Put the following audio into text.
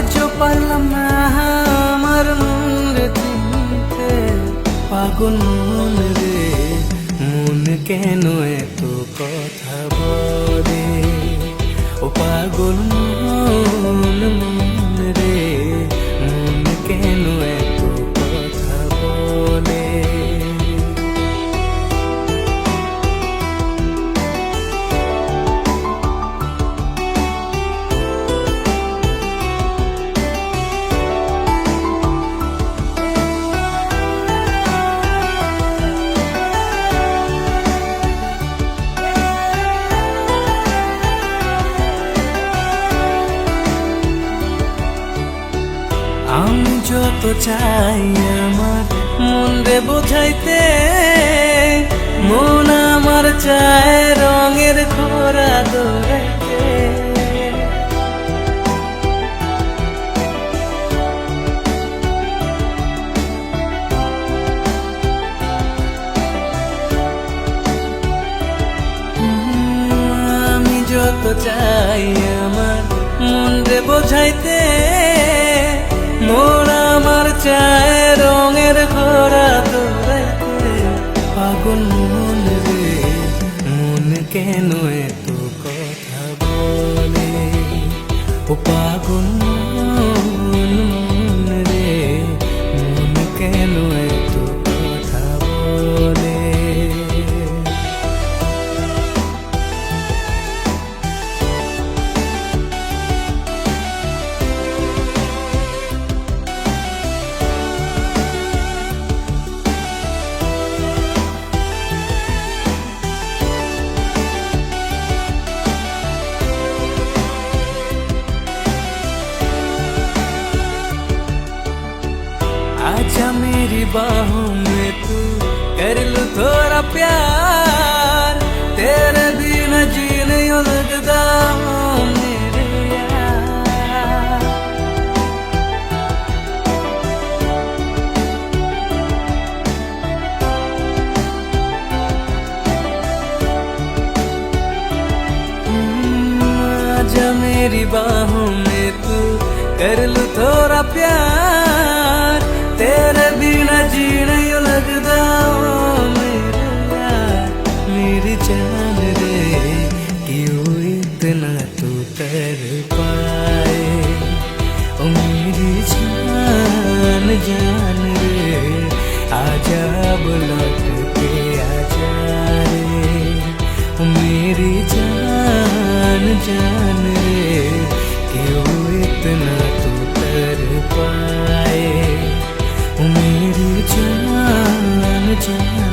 আজও পারলাম না আমার মন চিনতে পাগল মন রে মন কেন এত কথা বলে ও পাগল মন আমি যত চাই আমার মন রে বোঝাইতে, মন আমার চায় রঙের খোরা দৌড়াইতে। আমি যত চাই আমার মন রে বোঝাইতে মন আমার চায় রঙের ঘোরা দৌড়াইতে পাগল মন রে, মন কেন এত কথা বলে? ও পাগল आजा मेरी बाहों में तू कर लू थोड़ा प्यार। तेरे बिना जी नहीं लगता मेरे यार। हम्म, आजा मेरी बाहों में तू कर लू थोड़ा प्यार। बिना जी नहीं लगता ओ मेरे यार मेरी जान रे क्यों इतना तू कर पाए ओ मेरी जान जान you